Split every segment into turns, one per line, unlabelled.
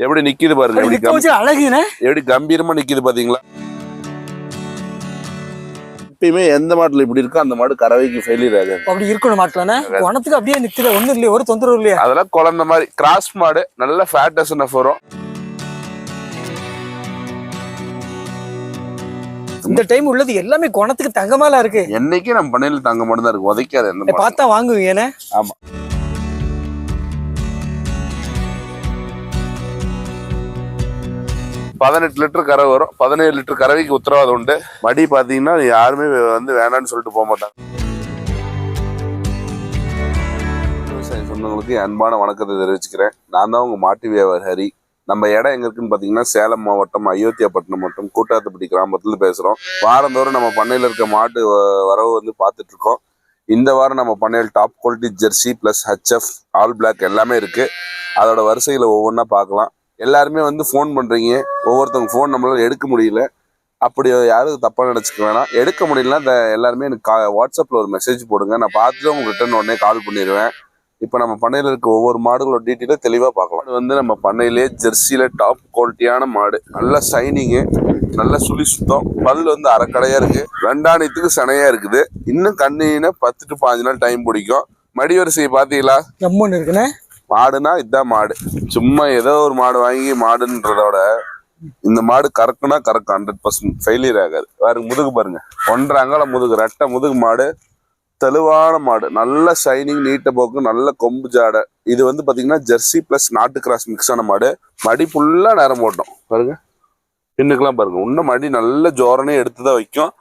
எப்படி நிக்குது பாருங்க எப்படி
அழகுண்ணே
எப்படி கம்பீரமா நிக்குது பாத்தீங்களா? எப்பயுமே எந்த மாட்டுல இப்படி இருக்கோ அந்த மாடு கறவைக்கு ஃபெயிலியர் ஆகாது.
அப்படி இருக்கணும் மாட்டலானே குணத்துக்கு அப்படியே நிக்குது ஒண்ணும் இல்லையா ஒரு தொந்தரவு இல்லையா.
அதெல்லாம் குழந்த மாதிரி கிராஸ் மாடு நல்ல ஃபேட்டஸ் வரும்.
இந்த டைம் உள்ளது எல்லாமே குணத்துக்கு தங்கமால இருக்கு.
என்னைக்கு நம்ம பண்ணையில தங்க மட்டும் தான் இருக்கு உதைக்காது.
பார்த்தா வாங்குவீங்கண்ணே.
ஆமா. பதினெட்டு லிட்டர் கரை வரும். பதினேழு லிட்டர் கறவைக்கு உத்தரவாதம் உண்டு. மடி பார்த்தீங்கன்னா யாருமே வந்து வேணான்னு சொல்லிட்டு போக மாட்டாங்க. விவசாய சொந்தங்களுக்கு என் அன்பான வணக்கத்தை தெரிவிச்சுக்கிறேன். நான் தான் உங்கள் மாட்டு வியாபாரி ஹரி. நம்ம இடம் எங்க இருக்குன்னு பாத்தீங்கன்னா சேலம் மாவட்டம் அயோத்தியாப்பட்டினம் மட்டும். கூட்டாத்துப்பட்டி கிராமத்துல பேசுறோம். வாரந்தோறும் நம்ம பண்ணையில இருக்க மாட்டு வரவு வந்து பார்த்துட்டு இருக்கோம். இந்த வாரம் நம்ம பண்ணையில் top quality Jersey plus HF all black எல்லாமே இருக்கு. அதோட வரிசையில் ஒவ்வொன்றா பார்க்கலாம். எல்லாருமே வந்து ஃபோன் பண்ணுறீங்க ஒவ்வொருத்தவங்க ஃபோன் நம்மளால் எடுக்க முடியல. அப்படி யாரும் தப்பாக நினச்சிக்க வேணாம். எடுக்க முடியலன்னா இந்த எல்லாருமே எனக்கு கா- வாட்ஸ்அப்பில் ஒரு மெசேஜ் போடுங்க. நான் பார்த்துட்டு உங்களுக்கு ரிட்டர்ன் உடனே கால் பண்ணிடுவேன் இப்போ நம்ம பண்ணையில் இருக்க ஒவ்வொரு மாடுகளோட டீட்டெயிலும் தெளிவாக பார்க்கலாம். அது வந்து நம்ம பண்ணையிலே ஜெர்சியில் டாப் குவாலிட்டியான மாடு. நல்ல சைனிங்கு நல்ல சுழி சுத்தம். பல் வந்து அரைக்கடையாக இருக்குது ரெண்டாணியத்துக்கு சனையாக இருக்குது. இன்னும் கண்ணினா பத்து டு பாஞ்சு நாள் டைம் பிடிக்கும். மடி வரிசையை பார்த்தீங்களா?
ஜம்முன்னு இருக்குண்ணே.
மாடுனா இதுதான் மாடு. சும்மா ஏதோ ஒரு மாடு வாங்கி மாடுன்றதோட இந்த மாடு கறக்குனா கறக்கும் ஹண்ட்ரட் பர்சன்ட் ஃபெயிலியர் ஆகாது. பாருங்க முதுகு பாருங்க. ஒன்றரை அங்கால முதுகு ரெட்டை முதுகு மாடு தெளிவான மாடு. நல்ல ஷைனிங் நீட்ட போக்கு நல்ல கொம்பு ஜாடை. இது வந்து பாத்தீங்கன்னா ஜெர்சி பிளஸ் நாட்டு கிராஸ் மிக்ஸ் ஆன மாடு. மடி ஃபுல்லா நேரம் போட்டோம் பாருங்க. பின்னுக்கெல்லாம் பாருங்க. இன்னும் மடி நல்ல ஜோரனே எடுத்துதான் வைக்கும்.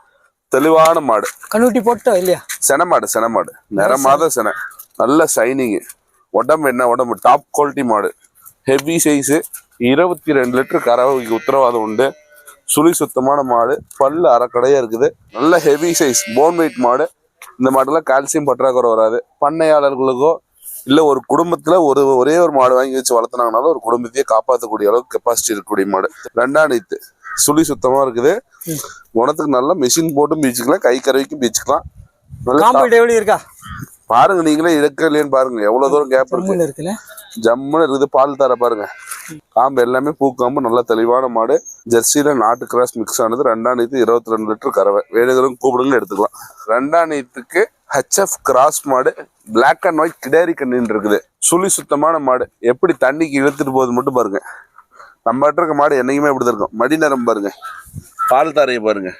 தெளிவான மாடு.
கண்ணுட்டி போட்டோ இல்லையா?
சென மாடு சென மாடு. நிறமாத சென. நல்ல சைனிங்கு உடம்பு என்ன? உடம்பு டாப் குவாலிட்டி மாடு. ஹெவி சைஸு இருபத்தி ரெண்டு லிட்டர் கறவைக்கு உத்தரவாதம் உண்டு. சுழி சுத்தமான மாடு. பல்லு அரைக்கடையா இருக்குது. நல்ல ஹெவி சைஸ் போன் வெயிட் மாடு. இந்த மாடுலாம் கால்சியம் பற்றாக்குறை வராது. பண்ணையாளர்களுக்கோ இல்லை ஒரு குடும்பத்துல ஒரு ஒரே ஒரு மாடு வாங்கி வச்சு வளர்த்துனாங்கனாலும் ஒரு குடும்பத்தையே காப்பாற்றக்கூடிய அளவுக்கு கெப்பாசிட்டி இருக்கக்கூடிய மாடு. ரெண்டாம் நீத்து. சுழி சுத்தமா இருக்குது. குணத்துக்கு நல்லா மிஷின் போட்டும் பீச்சுக்கலாம். கை கறவைக்கும் பீச்சுக்கலாம். நல்ல
இருக்கா?
பாருங்க நீங்களே இறக்க இல்லையான்னு பாருங்க. எவ்வளவு தூரம் கேப் இருக்கு.
ஜம்முன்னு இருக்குல்ல?
ஜம்முன்னு இருக்குது பால் தர பாருங்க. காம்பு எல்லாமே பூக்காம்பு நல்ல தெளிவான மாடு. ஜெர்சியில நாட்டு கிராஸ் மிக்ஸ் ஆனது ரெண்டாம் நீத்து இருபத்தி ரெண்டு லிட்டர் கறவை. வேணுகிறவங்க கூப்பிடுங்க எடுத்துக்கலாம். ரெண்டாம் நீத்துக்கு ஹச்எஃப் கிராஸ் மாடு Black அண்ட் ஒயிட் கிடேரி கண்ணின்னு இருக்குது. சுழி சுத்தமான மாடு. எப்படி தண்ணிக்கு இழுத்துட்டு போகுது மட்டும் பாருங்க. நம்ம இருக்க மாடு என்னைக்குமே இப்படி இருக்கும். மடி நேரம் பாருங்க. பால் தாரையை பாருங்க.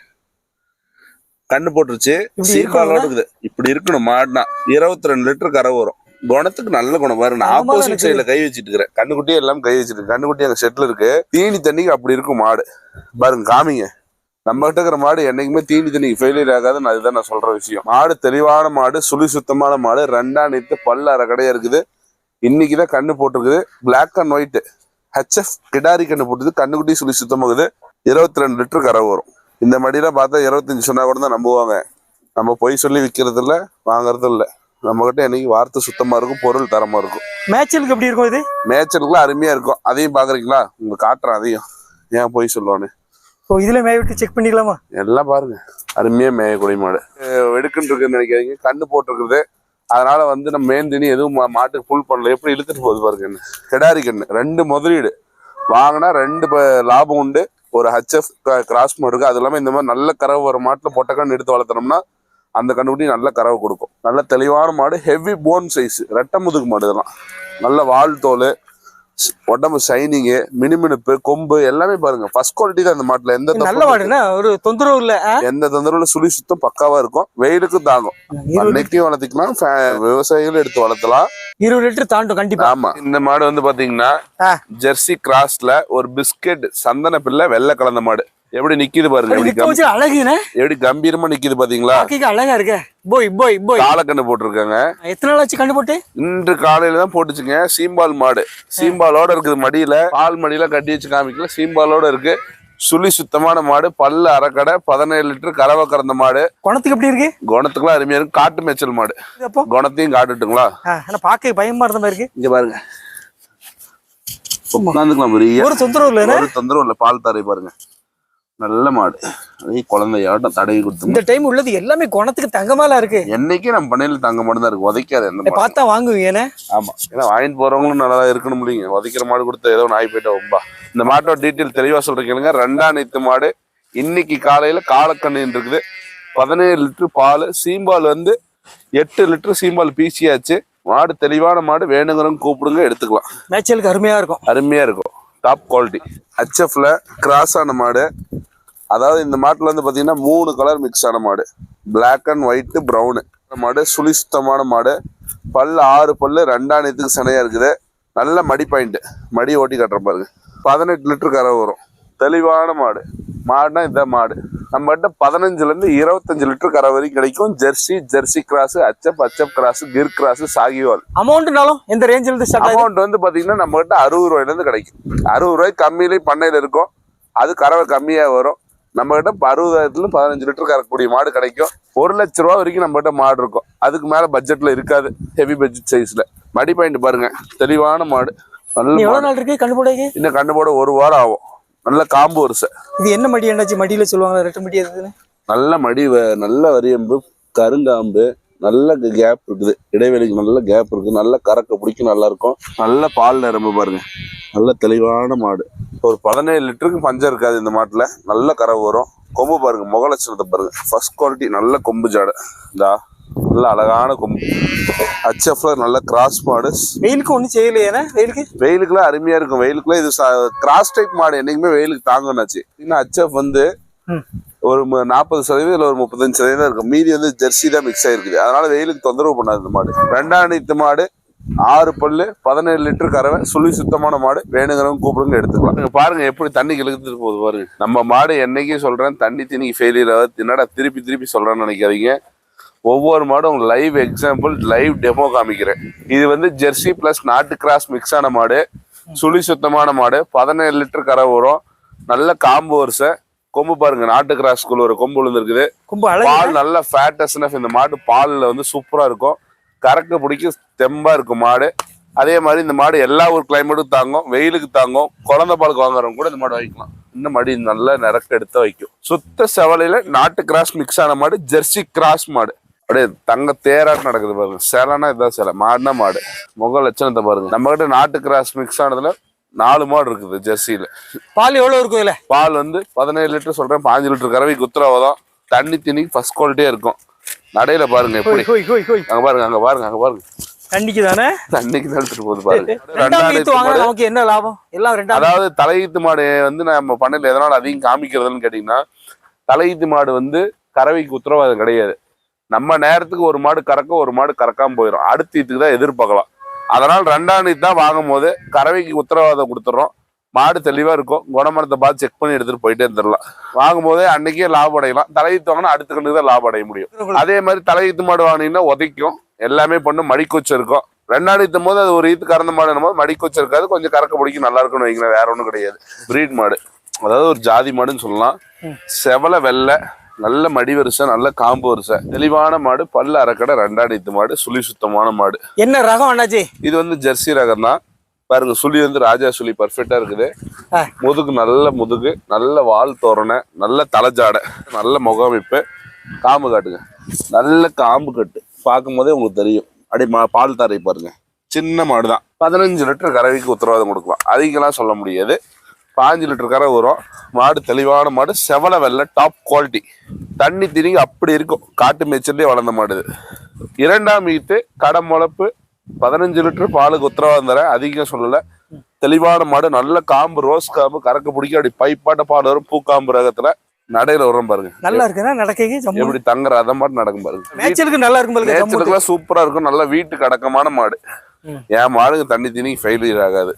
கண்ணு போட்டுருச்சு.
இருக்கணும்னா?
இருக்குது இப்படி இருக்கணும் மாடுனா. இருபத்தி ரெண்டு லிட்டர் கரை வரும். குணத்துக்கு நல்ல குணம். பாருங்க நான் ஆப்போசிட் சைடுல கை வச்சிட்டு இருக்கிறேன் கண்ணுக்குட்டி எல்லாம் கை வச்சிட்டு இருக்கேன். கண்ணுக்குட்டி அங்க செட்ல இருக்கு. தீனி தண்ணிக்கு அப்படி இருக்கும் மாடு. பாருங்க காமிங்க. நம்ம கிட்ட இருக்கிற மாடு என்னைக்குமே தீனி தண்ணிக்கு ஃபெயிலியர் ஆகாதுன்னு அதுதான் நான் சொல்ற விஷயம். மாடு தெளிவான மாடு சுழி சுத்தமான மாடு ரெண்டா நித்து பல்லு அரை கடையா இருக்குது. இன்னைக்கு தான் கண்ணு போட்டிருக்குது. Black அண்ட் ஒயிட் ஹெச்எஃப் கிடாரி கண்ணு போட்டுது. கண்ணுக்குட்டி சுழி சுத்தமாகுது. இருபத்தி ரெண்டு லிட்டர் கரை வரும். இந்த மடியில பார்த்தா இருபத்தஞ்சு சொன்னா கூட தான் நம்புவாங்க. நம்ம பொய் சொல்லி விற்கிறது இல்ல வாங்குறது இல்ல நம்ம கிட்ட என்னைக்கு வார்த்தை சுத்தமா இருக்கும் பொருள் தரமா இருக்கும்.
மேட்சலுக்கு எப்படி இருக்கும் இது?
மேய்ச்சலுக்குலாம் அருமையா இருக்கும். அதையும் பாக்குறீங்களா உங்களுக்கு காட்டுறேன் அதையும். ஏன் போய் சொல்லுவானு
ஓ இதுல மேய விட்டு செக் பண்ணிக்கலாமா?
எல்லாம் பாருங்க. அருமையா மேயக்கூடிய மாடு. வெடுக்குன்னு இருக்குன்னு நினைக்காதீங்க. கண்ணு போட்டிருக்குது. அதனால வந்து நம்ம மேந்தினி எதுவும் மாட்டுக்கு புல் பண்ணல. எப்படி இழுத்துட்டு போகுது பாருங்க என்ன கிடாரி கண்ணு. ரெண்டு முதலீடு. வாங்கினா ரெண்டு லாபம் உண்டு. ஒரு ஹச்எஃப் கிராஸ் மாடு இருக்கு. அது இல்லாம இந்த மாதிரி நல்ல கறவை ஒரு மாட்டுல பொட்டை கண்ணு எடுத்து வளர்த்தனோம்னா அந்த கண்டுபிடி நல்ல கறவை கொடுக்கும். நல்ல தெளிவான மாடு ஹெவி போன் சைஸ் ரெட்டை முதுகு மாடு இதெல்லாம். நல்ல வால் தோல் உடம்பு ஷைனிங்கு மினுமினுப்பு கொம்பு எல்லாமே பாருங்க. ஃபர்ஸ்ட் குவாலிட்டி தான் இந்த மாட்டுல. எந்த
நல்ல மாடுண்ணே ஒரு தொந்தரவு இல்ல?
எந்த தொந்தரவுல சுழி சுத்தம் பக்காவா இருக்கும். வெயிலுக்கும் தாங்கும். அன்னைக்கும் வளர்த்திக்கலாம். விவசாயிகளும் எடுத்து வளர்த்தலாம்.
இருபது லிட்டர் தாண்டும் கண்டிப்பா.
ஆமா. இந்த மாடு வந்து பாத்தீங்கன்னா. ஜெர்சி கிராஸ்ல ஒரு பிஸ்கெட் சந்தன பிள்ளை வெள்ளை கலந்த மாடு. எப்படி நிக்குது பாருங்க எப்படி எப்படி கம்பீரமா நிக்குது பாத்தீங்களா?
அழகா இருக்க. போய் போய் போய்.
காலக்கண்ணு போட்டிருக்காங்க.
எத்தனை நாள் ஆச்சு கண்டு போட்டு?
இன்று காலையில தான் போட்டுச்சுங்க. சீம்பால் மாடு. சீம்பாலோட இருக்குது மடியில. பால் மடியில கட்டி வச்சு காமிக்கல. சீம்பாலோட இருக்கு. சுழி சுத்தமான மாடு. பல்லு அரைக்கடை. பதினேழு லிட்டர் கறவை கறந்த மாடு.
குணத்துக்கு எப்படி இருக்கு?
குணத்துக்குலாம் அருமையா இருக்கு. காட்டு மேய்ச்சல் மாடு. குணத்தையும் காட்டுட்டுங்களா?
பாக்க பயமா இருந்த மாதிரி இருக்கு.
இங்க பாருங்க. உட்காந்துக்கலாம் பெரிய.
ஒரு தொந்தரவு இல்லைண்ணே
ஒரு தொந்தரவு இல்ல. பால் தரை பாருங்க. நல்ல மாடு. அதே குழந்தையாட்டம் தடவி கொடுத்து
இந்த டைம் உள்ளது எல்லாமே குணத்துக்கு தங்கமாலா இருக்கு.
என்னைக்கு நம்ம பண்ணையில தங்க மாடு தான் இருக்கு. உதைக்காது எந்த
பார்த்தா வாங்குவீங்க
ஆமா. ஏன்னா வாங்கிட்டு போறவங்களும் நல்லா இருக்கணும் இல்லைங்க. உதைக்கிற மாடு கொடுத்து ஏதோ நாய் போயிட்டா ரொம்ப இந்த மாட்டோட டீட்டெயில் தெளிவா சொல்றீங்க ரெண்டாம் நீத்து மாடு இன்னைக்கு காலையில காலக்கண்ணு இருக்குது. பதினேழு லிட்டர் பால் சீம்பால் வந்து எட்டு லிட்டர் சீம்பால் பீசியாச்சு. மாடு தெளிவான மாடு. வேணுங்கிறவங்க கூப்பிடுங்க எடுத்துக்கலாம்.
மேய்ச்சலுக்கு அருமையா இருக்கும்.
அருமையா இருக்கும். டாப் குவாலிட்டி ஹச்எஃப்ல கிராஸ் ஆன மாடு. அதாவது இந்த மாட்டுல வந்து பாத்தீங்கன்னா மூணு கலர் மிக்ஸ் ஆன மாடு. Black அண்ட் ஒயிட் ப்ரௌனு மாடு சுழிசுத்தமான மாடு. பல்லு ஆறு பல்லு ரெண்டாயிரத்துக்கு சனையா இருக்குது. நல்ல மடி பாயிண்ட் மடி ஓட்டி கட்டுற பாருங்க. பதினெட்டு லிட்டர் கரை வரும். தெளிவான மாடு. மாடுனா இந்த மாடு. நம்ம கிட்ட பதினஞ்சுல இருந்து இருபத்தஞ்சு லிட்டர் கரை வரைக்கும் கிடைக்கும். ஜெர்சி ஜெர்சி கிராஸ் அச்சப் அச்சப் கிராஸ் கிர் கிராஸ் சாகிவால்
அமௌண்ட்னாலும் எந்த ரேஞ்சில இருந்து
அமௌண்ட் வந்து பாத்தீங்கன்னா நம்ம கிட்ட அறுபது ரூபாயில இருந்து கிடைக்கும். அறுபது ரூபாய்க்கு கம்மியிலே பண்ணையில இருக்கும். அது கறவை கம்மியா வரும். நம்ம கிட்ட அறுபதாயிரத்துல பதினஞ்சு லிட்டர் கறக்கக்கூடிய மாடு கிடைக்கும். ஒரு லட்ச ரூபா வரைக்கும் நம்ம கிட்ட மாடு இருக்கும். அதுக்கு மேல பட்ஜெட்ல இருக்காது. ஹெவி பட்ஜெட் சைஸ்ல மடி பாயிண்ட் பாருங்க. தெளிவான மாடு. நல்ல
நாள் இருக்கு? கண்ணு போடைக்கு
இன்னும் கண்டு போட ஒரு வாரம் ஆகும். நல்ல காம்பு வரிசை.
இது என்ன மடி என்னாச்சு? மடியில சொல்லுவாங்க ரெட்டு மடி இருக்குதுன்னு
நல்ல மடி நல்ல வரியம்பு கருங்காம்பு நல்ல கேப் இருக்குது. இடைவெளிக்கு நல்ல கேப் இருக்கு நல்ல கறக்க பிடிக்கும் நல்லா இருக்கும். நல்ல பால் நிரம்பு பாருங்க. நல்ல தெளிவான மாடு. ஒரு பதினேழு லிட்டருக்கு பஞ்சம் இருக்காது இந்த மாட்டுல. நல்ல கறவை வரும். கொம்பு பாருங்க முக லட்சணத்தை பாருங்க. ஃபர்ஸ்ட் குவாலிட்டி நல்ல கொம்பு ஜாடை. இந்தா நல்ல அழகான கொம்பு. ஹச்எஃப்ல நல்ல கிராஸ் மாடு.
வெயிலுக்கு ஒண்ணும் செய்யலையே வெயிலுக்கு?
வெயிலுக்குலாம் அருமையா இருக்கும். வெயிலுக்குலாம் இது கிராஸ் டைப் மாடு என்னைக்குமே வெயிலுக்கு தாங்கணுச்சு இன்னும் ஹச்எஃப் வந்து. ஒரு நாற்பது சதவீதம் இல்லை ஒரு முப்பத்தஞ்சு சதவீதம் இருக்கும். மீதி வந்து ஜெர்சி தான் மிக்ஸ் ஆயிருக்குது. அதனால வெயிலுக்கு தொந்தரவு பண்ணாது இந்த மாடு. ரெண்டாம் நீத்து மாடு. ஆறு பல்லு பதினேழு லிட்டர் கறவை சுழி சுத்தமான மாடு வேணுங்கிறவங்க கூப்பிடுங்க எடுத்துக்கலாம் நீங்க பாருங்க எப்படி தண்ணி கிழத்துட்டு போகுது பாருங்க. நம்ம மாடு என்னைக்கும் சொல்றேன் தண்ணி தண்ணி ஃபெயிலியர் ஆகுது. என்னடா திருப்பி திருப்பி சொல்றேன்னு நினைக்காதீங்க. ஒவ்வொரு மாடும் உங்களுக்கு லைவ் எக்ஸாம்பிள் லைவ் டெமோ காமிக்கிறேன். இது வந்து ஜெர்சி பிளஸ் நாட்டு கிராஸ் மிக்ஸ் ஆன மாடு சுழி சுத்தமான மாடு பதினேழு லிட்டர் கரை வரும். நல்ல காம்பு வரிசை. கொம்பு பாருங்க நாட்டு கிராஸ் குழு ஒரு கொம்பு விழுந்திருக்குது. பால் நல்ல ஃபேட்டஸ்னஸ் இந்த மாடு பால்ல வந்து சூப்பரா இருக்கும். கறக்க பிடிக்க தெம்பா இருக்கும் மாடு. அதே மாதிரி இந்த மாடு எல்லா ஒரு கிளைமேட்டுக்கும் தாங்கும் வெயிலுக்கு தாங்கும் குழந்தை பாலுக்கு வாங்குறவங்க கூட இந்த மாடு வைக்கலாம் இந்த மாடு நல்ல நிறக்க எடுத்து வைக்கும். சுத்த செவலையில நாட்டு கிராஸ் மிக்ஸ் ஆன மாடு ஜெர்சி கிராஸ் மாடு. அப்படியே தங்க தேராட்டு நடக்குது பாருங்க. சேலைனா இதான் சேலை. மாடுனா மாடு. முக லட்சணத்தை பாருங்க. நம்ம கிட்ட நாட்டு கிராஸ் மிக்ஸ் ஆனதுல நாலு மாடு இருக்குது ஜெர்சியில.
பால் எவ்வளவு இருக்கும் இதுல?
பால் வந்து பதினேழு லிட்டர் சொல்றேன். பாஞ்சு லிட்டர் கறவை குத்துறவதான் தண்ணி திணி ஃபர்ஸ்ட் குவாலிட்டியா இருக்கும். நடையில பாருங்க எப்படி. அங்க பாருங்க அங்க பாருங்க அங்க பாருங்க.
தானே
தண்ணிக்கு தான் போகுது பாருங்க.
நமக்கு என்ன லாபம்? எல்லாம் ரெண்டாம்
அதாவது தலையீத்து மாடு வந்து நம்ம பண்ணையில எதனால அதிகம் காமிக்கிறதுன்னு கேட்டீங்கன்னா தலையீத்து மாடு வந்து கறவைக்கு உத்தரவாதம் கிடையாது. நம்ம நேரத்துக்கு ஒரு மாடு கறக்க ஒரு மாடு கறக்காம போயிடும் அடுத்த ஈத்துக்கு தான் எதிர்பார்க்கலாம். அதனால ரெண்டாம் ஈத்து தான் வாங்கும் போது கறவைக்கு உத்தரவாதம் கொடுத்துட்றோம் மாடு தெளிவா இருக்கும். குணமரத்தை பார்த்து செக் பண்ணி எடுத்துட்டு போயிட்டே இருந்துடலாம். வாங்கும் போதே அன்னைக்கே லாபம் அடையலாம். தலையீத்து வாங்கினா அடுத்த கண்டுக்கு தான் லாபம் அடைய முடியும். அதே மாதிரி தலையீத்து மாடு வாங்கினீங்கன்னா உதைக்கும். எல்லாமே பண்ணு மடிக்கொச்சு இருக்கும். ரெண்டாம் ஈத்தும் போது அது ஒரு ஈத்து கறந்த மாடு போது மடிக்கொச்சு இருக்காது. கொஞ்சம் கறக்க பிடிக்கும். நல்லா இருக்கும்னு வைங்களேன். வேற ஒன்றும் கிடையாது. பிரீட் மாடு. அதாவது ஒரு ஜாதி மாடுன்னு சொல்லலாம். செவல வெள்ளை நல்ல மடி வரிசை நல்ல காம்பு வரிசை. தெளிவான மாடு. பல்லு அரைக்கடை ரெண்டாம் ஈத்து மாடு. சுழி சுத்தமான மாடு.
என்ன ரகம் அண்ணாச்சி
இது வந்து ஜெர்சி ரகம் தான் பாருங்க சுழி வந்து ராஜா சுழி பர்ஃபெக்டா இருக்குது. முதுகு நல்ல முதுகு நல்ல வால் தோரணை நல்ல தலைஜாடை நல்ல முகமைப்பு. காம்பு காட்டுங்க. நல்ல காம்பு கட்டு. பார்க்கும் போதே உங்களுக்கு தெரியும். அப்படியே மா பால் தரை பாருங்க. சின்ன மாடு தான். பதினஞ்சு லிட்டர் கறவைக்கு உத்தரவாதம் கொடுக்கலாம். அதிகம்லாம் சொல்ல முடியாது. பாஞ்சு லிட்டர் கறவை வரும். மாடு தெளிவான மாடு செவல வெள்ளை டாப் குவாலிட்டி தண்ணி திரிங்க அப்படி இருக்கும். காட்டு மேய்ச்சல்லே வளர்ந்த மாடு இது. இரண்டாம் ஈத்து கடை முளப்பு பதினஞ்சு லிட்டர் பாலுக்கு உத்தரவாதம் தரேன். அதிகம் சொல்லல. தெளிவான மாடு நல்ல காம்பு ரோஸ் காம்பு கறக்க பிடிக்க அப்படி பைப்பாட்ட பால் வரும் பூக்காம்பு ரகத்துல நடையில வரும் பாருங்க.
நல்லா இருக்குன்னா நடக்கைக்கு
எப்படி தங்குற அத மாதிரி நடக்கும் பாருங்க.
மேய்ச்சலுக்கு நல்லா இருக்கும்
நேச்சருக்குலாம் சூப்பரா இருக்கும். நல்ல வீட்டுக்கு அடக்கமான மாடு. என் மாடுங்க தண்ணி தண்ணி ஃபெயிலியர் ஆகாது.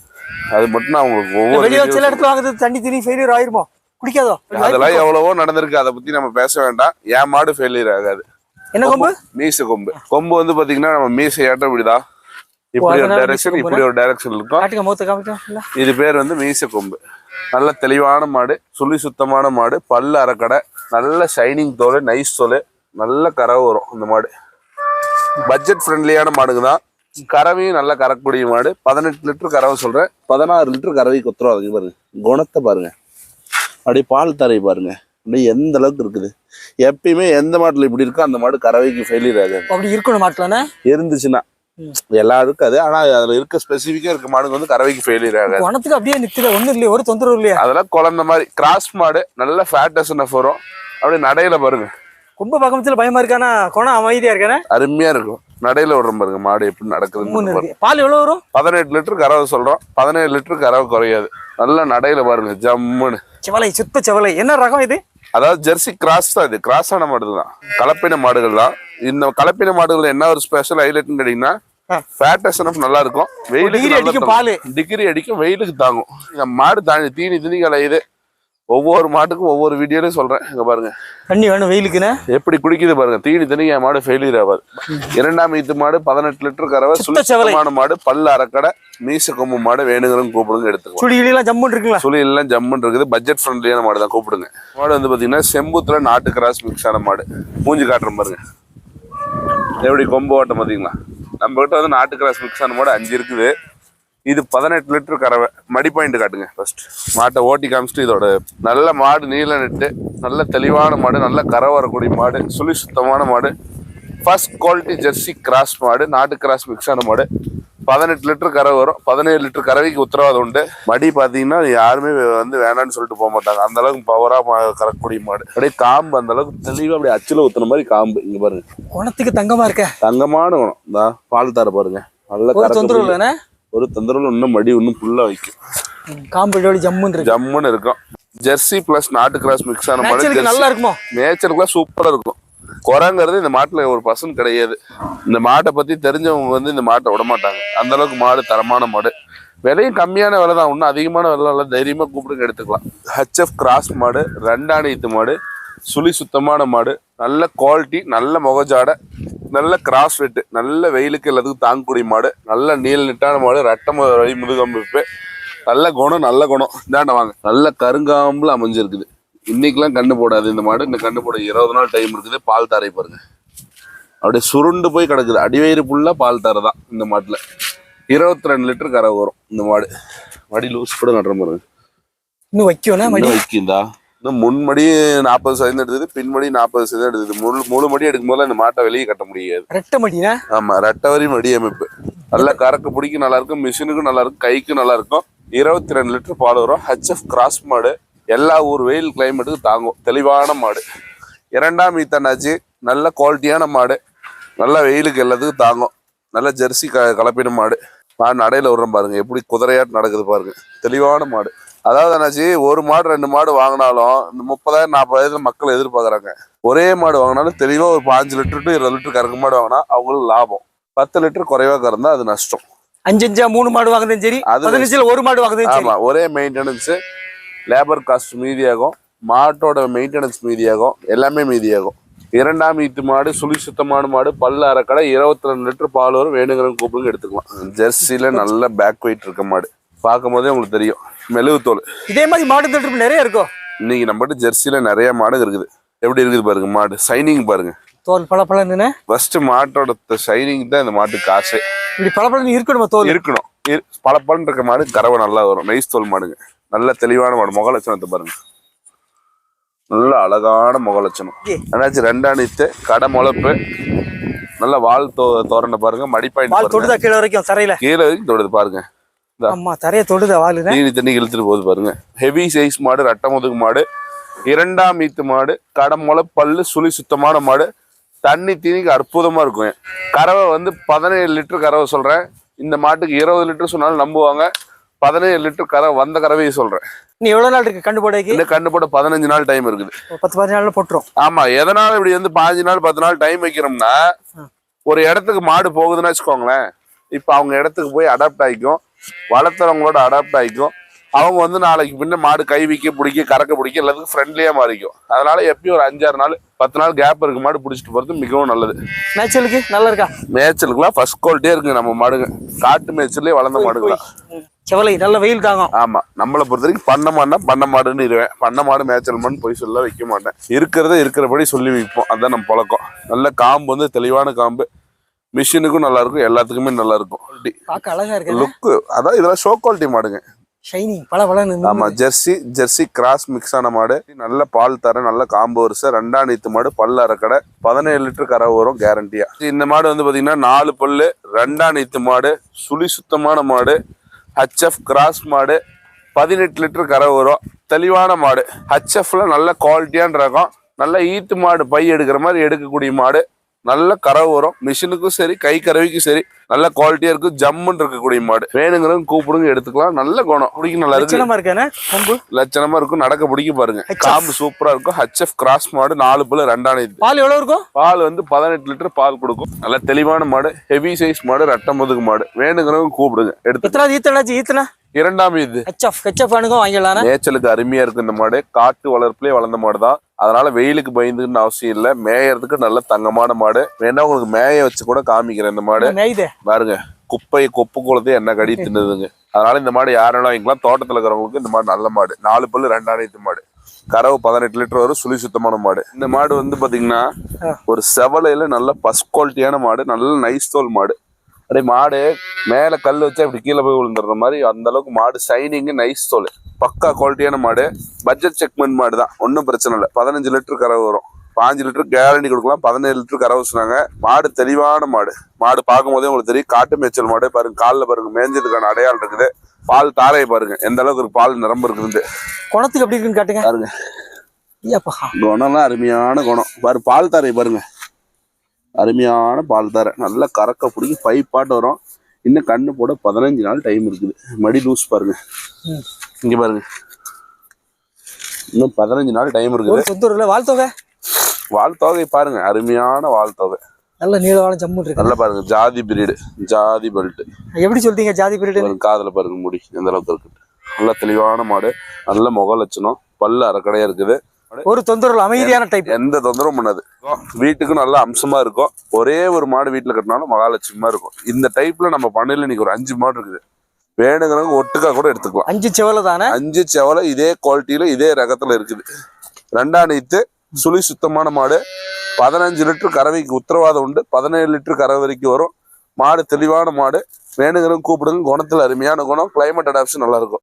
அது மட்டும் நான் உங்களுக்கு ஒவ்வொரு
சில இடத்துல வாங்குறது தண்ணி தண்ணி ஃபெயிலியர் ஆயிருமோ? குடிக்காதோ
அதெல்லாம் எவ்வளவோ நடந்திருக்கு. அதை பத்தி நம்ம பேச வேண்டாம். என் மாடு ஃபெயிலியர் ஆகாது.
என்ன கொம்பு?
மீச கொம்பு. கொம்பு வந்து பாத்தீங்கன்னா நம்ம மீசை ஏட்ட இப்படிதா இப்படி ஒரு டைரக்ஷன் இப்படி ஒரு டைரக்ஷன் இருக்கும் இது பேர் வந்து மீச கொம்பு. நல்ல தெளிவான மாடு சுழி சுத்தமான மாடு பல்லு அரைக்கடை நல்ல ஷைனிங் தோல் நைஸ் தோல் நல்ல கறவை வரும் இந்த மாடு. பட்ஜெட் ஃப்ரெண்ட்லியான மாடுங்க தான். கறவையும் நல்லா கறக்கக்கூடிய மாடு. பதினெட்டு லிட்டர் கறவை சொல்றேன். பதினாறு லிட்டர் கறவை கொத்துரும் அதுக்கு பாருங்க. குணத்தை பாருங்க. அப்படியே பால் தரை பாருங்க. அப்படியே எந்த அளவுக்கு இருக்குது. எப்பயுமே எந்த மாட்டுல இப்படி இருக்கோ அந்த மாடு கறவைக்கு ஃபெயிலியர் ஆகாது.
அப்படி இருக்கணும் மாட்டலானே
இருந்துச்சுன்னா
ம்.
எல்லாம் இருக்காது ஆனா அதுல இருக்க ஸ்பெசிஃபிக்கா இருக்க மாடுங்க வந்து கறவைக்கு ஃபெயிலியர் ஆகாது.
குணத்துக்கு அப்படியே நிக்குது. ஒண்ணும் இல்லையே ஒரு தொந்தரவு இல்லையா.
அதெல்லாம் குழந்த மாதிரி. கிராஸ் மாடு நல்ல ஃபேட்டஸ் வரும் அப்படியே நடையில பாருங்க.
கும்ப பக்கத்துல பயமா இருக்கானா? குணம் அமைதியா இருக்கானே?
அருமையா இருக்கும். நடையில விடுறோம் பாருங்க மாடு எப்படி நடக்குதுன்னு
பால் எவ்வளவு வரும்?
பதினெட்டு லிட்டர் கறவை சொல்றோம். பதினேழு லிட்டர் கறவை குறையாது. நல்ல நடையில பாருங்க. ஜம்முன்னு.
செவலை சுத்த செவலை. என்ன ரகம் இது?
அதாவது ஜெர்சி கிராஸ் தான் இது. கிராஸ் ஆன மாடு தான் கலப்பின மாடுகள் தான் இந்த கலப்பின மாடுகள் என்ன ஒரு ஸ்பெஷல் ஹைலைட்னு கேட்டீங்கன்னா. ஃபேட்டஸ் நல்லா இருக்கும்
டிகிரி அடிக்கும் பாலு.
டிகிரி அடிக்கும் வெயிலுக்கு தாங்கும். இந்த மாடு தாண்டி தீனி தீனி கலையுது. ஒவ்வொரு மாட்டுக்கும் ஒவ்வொரு வீடியோலையும் சொல்றேன். இங்க பாருங்க.
தண்ணி வேணும் வெயிலுக்குன்னு?
எப்படி குடிக்குது பாருங்க. தீனி தீனி என் மாடு ஃபெயிலியர் ஆகாது இரண்டாம் ஈத்து மாடு பதினெட்டு லிட்டர் கறவை. சுத்தமான மாடு பல்லு அரைக்கடை மீச கொம்பு மாடு வேணுங்கிறவங்க கூப்பிடுங்க எடுத்துக்கலாம்
சுடி கிளியெல்லாம் ஜம்முன்னு இருக்குங்களா?
சுழி எல்லாம் ஜம்முன்னு இருக்குது. பட்ஜெட் ஃப்ரெண்ட்லியான மாடு தான் கூப்பிடுங்க. மாடு வந்து பாத்தீங்கன்னா செம்புத்துல நாட்டு கிராஸ் மிக்ஸ் ஆன மாடு. மூஞ்சி காட்டுற பாருங்க. எப்படி கொம்பு ஓட்டம் பார்த்தீங்களா? நம்மக்கிட்ட வந்து நாட்டு கிராஸ் மிக்ஸ் ஆன மாடு அஞ்சு இருக்குது. இது பதினெட்டு லிட்டர் கறவை. மடி பாயிண்ட் காட்டுங்க ஃபர்ஸ்ட் மாட்டை ஓட்டி காமிச்சிட்டு இதோட நல்ல மாடு நீல நெட்டு நல்ல தெளிவான மாடு நல்ல கரை வரக்கூடிய மாடு சுழி சுத்தமான மாடு. ஃபர்ஸ்ட் குவாலிட்டி ஜெர்சி கிராஸ் மாடு நாட்டு கிராஸ் மிக்ஸ் ஆன மாடு பதினெட்டு லிட்டர் கறவை வரும். பதினேழு லிட்டர் கறவைக்கு உத்தரவாதம் உண்டு. மடி பார்த்தீங்கன்னா யாருமே வந்து வேணாம்னு சொல்லிட்டு போக மாட்டாங்க. அந்த அளவுக்கு பவரா கறக்கக்கூடிய மாடு அப்படியே காம்பு அந்த அளவுக்கு தெளிவா அப்படியே அச்சுல ஊத்துன மாதிரி காம்பு. இங்க பாருங்க.
குணத்துக்கு தங்கமா இருக்க.
தங்கமான குணம். இந்த பால் தர பாருங்க. நல்ல
தொந்தரவு
ஒரு தொந்தரவு இன்னும் மடி இன்னும் ஃபுல்லா வைக்கும்.
காம்பு ஜம்முன்னு இருக்கு.
ஜம்முன்னு இருக்கும். ஜெர்சி பிளஸ் நாட்டு கிராஸ் மிக்ஸ் ஆன மாடு
நல்லா இருக்குமோ?
நேச்சருக்குலாம் சூப்பரா இருக்கும். குரங்கிறது இந்த மாட்டில் ஒரு பர்சன்ட் கிடையாது. இந்த மாட்டை பற்றி தெரிஞ்சவங்க வந்து இந்த மாட்டை விட மாட்டாங்க அந்த அளவுக்கு மாடு தரமான மாடு. விலையும் கம்மியான விலை தான். ஒன்றும் அதிகமான விலை இல்லை தைரியமாக கூப்பிடுங்க எடுத்துக்கலாம். ஹச்எஃப் கிராஸ் மாடு ரெண்டாணித்து மாடு சுழி சுத்தமான மாடு. நல்ல குவாலிட்டி நல்ல முகஜாடை நல்ல கிராஸ் வெட்டு நல்ல வெயிலுக்கு எல்லாத்துக்கும் தாங்கக்கூடிய மாடு. நல்ல நீள் நிட்டான மாடு ரட்டம் வழி முதுகமைப்பு நல்ல குணம் நல்ல குணம். இந்தாண்ட வாங்க. நல்ல கருங்காம்புல அமைஞ்சிருக்குது. இன்னைக்கெல்லாம் கண்ணு போடாது. இந்த மாடு இந்த கண்ணு போட இருபது நாள் டைம் இருக்குது. பால் தாரை பாருங்க. அப்படியே சுருண்டு போய் கிடக்குது. அடிவயிறு ஃபுல்லா பால் தாரை தான் இந்த மாட்டுல. இருபத்தி ரெண்டு லிட்டர் கரை வரும் இந்த மாடு. மடி லூஸ் கூட நடுற பாருங்க
இன்னும் வைக்கணும் மடி
இன்னும் வைக்கிந்தா இன்னும் முன்மடி நாற்பது சதவீதம் எடுத்தது பின்மடி நாற்பது சதவீதம் எடுத்தது. முழு முழு மடி எடுக்கும் போது இந்த மாட்டை வெளியே கட்ட முடியாது.
ரெட்டை மடினா?
ஆமா ரெட்டவரி மடி அமைப்பு. நல்லா கறக்க பிடிக்க நல்லா இருக்கும் மிஷினுக்கும் நல்லா இருக்கும் கைக்கும் நல்லா இருக்கும். இருபத்தி ரெண்டு லிட்டர் பால் வரும். ஹச்எஃப் கிராஸ் மாடு. எல்லா ஊர் வெயில் கிளைமேட்டுக்கு தாங்கும். தெளிவான மாடு. இரண்டாம் ஈத்தனாச்சு நல்ல குவாலிட்டியான மாடு. நல்ல வெயிலுக்கு எல்லாத்துக்கும் தாங்கும். நல்ல ஜெர்சி க கலப்பின மாடு. மாடு நடையில விடுறோம் பாருங்க. எப்படி குதிரையாட்டு நடக்குது பாருங்க. தெளிவான மாடு. அதாவது என்னாச்சு ஒரு மாடு ரெண்டு மாடு வாங்கினாலும் இந்த முப்பதாயிரம் நாற்பதாயிரத்துல மக்கள் எதிர்பார்க்கறாங்க. ஒரே மாடு வாங்கினாலும் தெளிவா ஒரு பாஞ்சு லிட்டர் டு இருபது லிட்டர் கறக்க மாடு வாங்கினா அவங்களுக்கு லாபம். பத்து லிட்டர் குறைவா கறந்தா அது நஷ்டம்.
அஞ்சு அஞ்சா மூணு மாடு வாங்குறதும் சரி
அது
ஒரு மாடு வாங்குறதும்
ஆமா ஒரே மெயின்டெனன்ஸ் லேபர் காஸ்ட் மீதியாகும். மாட்டோட மெயின்டெனன்ஸ் மீதியாகும். எல்லாமே மீதியாகும். இரண்டாம் ஈத்து மாடு சுழி சுத்தமான மாடு பல்லு அரைக்கடை இருபத்தி ரெண்டு லிட்டர் பால் வரும். வேணுங்கிற கூப்பிடுங்க எடுத்துக்கலாம். ஜெர்சில நல்ல பேக் வெயிட் இருக்க மாடு. பார்க்கும் போதே உங்களுக்கு தெரியும். மெழுகு தோல்
இதே மாதிரி மாடு தொட்டு நிறைய இருக்கும்
இன்னைக்கு நம்மகிட்ட ஜெர்சில நிறைய மாடு இருக்குது. எப்படி இருக்குது பாருங்க மாடு. சைனிங் பாருங்க.
தோல் பல பழன்னு
ஃபர்ஸ்ட் மாட்டோட சைனிங் தான் இந்த மாட்டுக்கு காசு.
இப்படி பல பழன்னு இருக்கணுமா தோல்?
இருக்கணும். இரு- பளபளன்னு இருக்க மாடு கறவை நல்லா வரும். நைஸ் தோல் மாடுங்க. நல்ல தெளிவான மாடு முக லட்சணத்தை பாருங்க. நல்ல அழகான முக லட்சணம். என்னாச்சு? ரெண்டாணித்து கடை முளப்பு. நல்ல வால் தோ தோரணை பாருங்க. பாருங்க.
தொடுதா கீழே வரைக்கும்? தரையில?
கீழே வரைக்கும் தொடுது பாருங்க.
ஆமா தரைய தொடுதா
தண்ணி இழுத்துட்டு போகுது பாருங்க. ஹெவி சைஸ் மாடு ரெட்டை முதுகு மாடு. இரண்டாம் ஈத்து மாடு. கடமுளை பல்லு சுழி சுத்தமான மாடு. தண்ணி தீனிக்கு அற்புதமா இருக்கும். கறவை வந்து பதினேழு லிட்டர் கறவை சொல்றேன். இந்த மாட்டுக்கு இருபது லிட்டர் சொன்னாலும் நம்புவாங்க. பதினேழு லிட்டர் கறவை வந்த கறவையை சொல்றேன்.
நீ எவ்வளவு நாள் இருக்கு கண்டு போடைக்கு
இன்னும் கண்டு போட பதினஞ்சு நாள் டைம் இருக்குது.
பத்து பதினஞ்சு போட்டுரும்.
ஆமா எதனால இப்படி வந்து பாஞ்சு நாள் பத்து நாள் டைம் வைக்கிறோம்னா ஒரு இடத்துக்கு மாடு போகுதுன்னு வச்சுக்கோங்களேன் இப்ப அவங்க இடத்துக்கு போய் அடாப்ட் ஆகிக்கும் வளர்த்துறவங்களோட அடாப்ட் ஆகிக்கும் அவங்க வந்து நாளைக்கு பின்ன மாடு கை வைக்க பிடிக்க கறக்க பிடிக்க எல்லாத்துக்கும் ஃப்ரெண்ட்லியா மாறிக்கும். அதனால எப்பயும் ஒரு அஞ்சாறு நாள் பத்து நாள் கேப் இருக்கு மாடு பிடிச்சிட்டு போறது மிகவும் நல்லது.
மேய்ச்சலுக்கு நல்லா இருக்கா?
மேய்ச்சலுக்குலாம் ஃபர்ஸ்ட் குவாலிட்டியா இருக்கு நம்ம மாடுங்க. காட்டு மேய்ச்சல்லே வளர்ந்த மாடுங்களா
செவலை நல்ல வெயில் தாங்கும்.
ஆமா நம்மளை பொறுத்த வரைக்கும் பண்ண மாடுனா பண்ண மாடுன்னு இருவேன். பண்ண மாடு மேய்ச்சல் மாடு போய் சொல்ல வைக்க மாட்டேன். இருக்கிறத இருக்கிறபடி சொல்லி வைப்போம். அதான் நம்ம பழக்கம். நல்ல காம்பு வந்து தெளிவான காம்பு. மிஷினுக்கும் நல்லா இருக்கும் எல்லாத்துக்குமே நல்லா இருக்கும்.
பார்க்க அழகா இருக்கு
லுக்கு அதான் இதெல்லாம் ஷோ குவாலிட்டி மாடுங்க.
ஷைனிங் பல பல
ஆமா ஜெர்சி ஜெர்சி கிராஸ் மிக்ஸ் ஆன மாடு. நல்ல பால் தர நல்ல காம்பு வரிசை ரெண்டாம் நீத்து மாடு பல்லு அரைக்கடை. பதினேழு லிட்டர் கரை வரும் கேரண்டியா இந்த மாடு வந்து பாத்தீங்கன்னா நாலு பல்லு ரெண்டாம் நீத்து மாடு சுழி சுத்தமான மாடு. ஹச்எஃப் கிராஸ் மாடு பதினெட்டு லிட்டர் கரை வரும் தெளிவான மாடு. ஹச்எஃப்ல நல்ல குவாலிட்டியான ரகம் நல்ல ஈத்து மாடு பை எடுக்கிற மாதிரி எடுக்கக்கூடிய மாடு. நல்ல கறவை வரும். மிஷினுக்கும் சரி கை கறவைக்கும் சரி நல்ல குவாலிட்டியா இருக்கும். ஜம்முன்னு இருக்கக்கூடிய மாடு. வேணுங்கிறவங்க கூப்பிடுங்க எடுத்துக்கலாம். நல்ல குணம். குடிக்க நல்லா இருக்கு.
லட்சணமா
இருக்கும். நடக்க பிடிக்க பாருங்க. காம்பு சூப்பரா இருக்கும். ஹச்எஃப் கிராஸ் மாடு நாலு புள்ள ரெண்டாயிரம்
பால் எவ்வளவு இருக்கும்?
பால் வந்து பதினெட்டு லிட்டர் பால் கொடுக்கும். நல்ல தெளிவான மாடு. ஹெவி சைஸ் மாடு ரெட்டை முதுகு மாடு. வேணுங்கிறவங்க கூப்பிடுங்க எடுத்து
ஈத்தனாச்சு? ஈத்தனா?
இரண்டாம் இது.
ஹெச்எஃப் ஹெச்எஃப் அணுகும் வாங்கிடலாம்
மேய்ச்சலுக்கு அருமையா இருக்கு இந்த மாடு. காட்டு வளர்ப்புலயே வளர்ந்த மாடு தான் அதனால வெயிலுக்கு பயந்துன்னு அவசியம் இல்ல. மேயறதுக்கு நல்ல தங்கமான மாடு. வேணா உங்களுக்கு மேய வச்சு கூட காமிக்கிறேன் இந்த மாடு. பாருங்க குப்பை கொப்பு குளத்தை என்ன கடி தின்னுதுங்க. அதனால இந்த மாடு யாரெல்லாம் வாங்கிக்கலாம். தோட்டத்துல இருக்கிறவங்களுக்கு இந்த மாடு நல்ல மாடு. நாலு பல்லு ரெண்டாயிரத்து மாடு. கறவு பதினெட்டு லிட்டர் வரும். சுழி சுத்தமான மாடு. இந்த மாடு வந்து பாத்தீங்கன்னா ஒரு செவலையில நல்ல ஃபர்ஸ்ட் குவாலிட்டியான மாடு. நல்ல நைஸ் தோல் மாடு. அப்படியே மாடு மேல கல் வச்சா இப்படி கீழே போய் விழுந்துடுற மாதிரி அந்த அளவுக்கு மாடு சைனிங் நைஸ் தோல். பக்கா குவாலிட்டியான மாடு. பட்ஜெட் செக்மெண்ட் மாடு தான். ஒன்றும் பிரச்சனை இல்லை. பதினஞ்சு லிட்டர் கறவை வரும். பாஞ்சு லிட்டர் கேரண்டி கொடுக்கலாம். பதினேழு லிட்டர் கறவை சொன்னாங்க மாடு தெளிவான மாடு. மாடு பார்க்கும் போதே உங்களுக்கு தெரியும். காட்டு மேய்ச்சல் மாடு பாருங்க. காலில் பாருங்க. மேய்ஞ்சதுக்கான அடையாளம் இருக்குது. பால் தாரையை பாருங்க. எந்த அளவுக்கு ஒரு பால் நிரம்ப இருக்குது
குணத்துக்கு எப்படி இருக்குன்னு காட்டுங்க.
பாருங்க. குணம்லாம் அருமையான குணம். பாரு பால் தாரை பாருங்க. அருமையான பால் தாரை. நல்லா கறக்க பிடிக்கி பைப்பாட்டு வரும். இன்னும் கண்ணு போட பதினஞ்சு நாள் டைம் இருக்குது. மடி லூஸ் பாருங்க. இங்க பாருங்க. இன்னும் பதினஞ்சு நாள் டைம் இருக்குது.
சொந்தூர்ல வாழ்த்தொகை
வால் தொகை. பாருங்க. அருமையான வால் தொகை.
நல்ல நீளவாளம் ஜம்மு இருக்கு.
நல்லா பாருங்க. ஜாதி பிரீடு ஜாதி பெல்ட்
எப்படி சொல்றீங்க ஜாதி பீரியட்
பாருங்க காதுல பாருங்க முடி. எந்த அளவுக்கு இருக்கு. நல்ல தெளிவான மாடு. நல்ல முக லட்சணம். பல்லு அரைக்கடையா இருக்குது.
ஒரு தொந்தரவு அமைதியான டைப்
எந்த தொந்தரவும் பண்ணாது. வீட்டுக்கு நல்ல அம்சமா இருக்கும். ஒரே ஒரு மாடு வீட்டுல கட்டினாலும் மகாலட்சுமிமா இருக்கும். இந்த டைப்ல நம்ம பண்ணையில இன்னைக்கு ஒரு அஞ்சு மாடு இருக்குது. வேணுங்கிறவங்க ஒட்டுக்கா கூட எடுத்துக்கலாம்.
அஞ்சு செவல தானே?
அஞ்சு செவலை இதே குவாலிட்டியில இதே ரகத்துல இருக்குது. ரெண்டாம் நீத்து சுழி சுத்தமான மாடு. பதினஞ்சு லிட்டர் கறவைக்கு உத்தரவாதம் உண்டு. பதினேழு லிட்டர் கறவை வரைக்கும் வரும். மாடு தெளிவான மாடு. வேணுங்கிறவங்க கூப்பிடுங்க. குணத்துல அருமையான குணம். கிளைமேட் அடாப்ஷன் நல்லா இருக்கும்.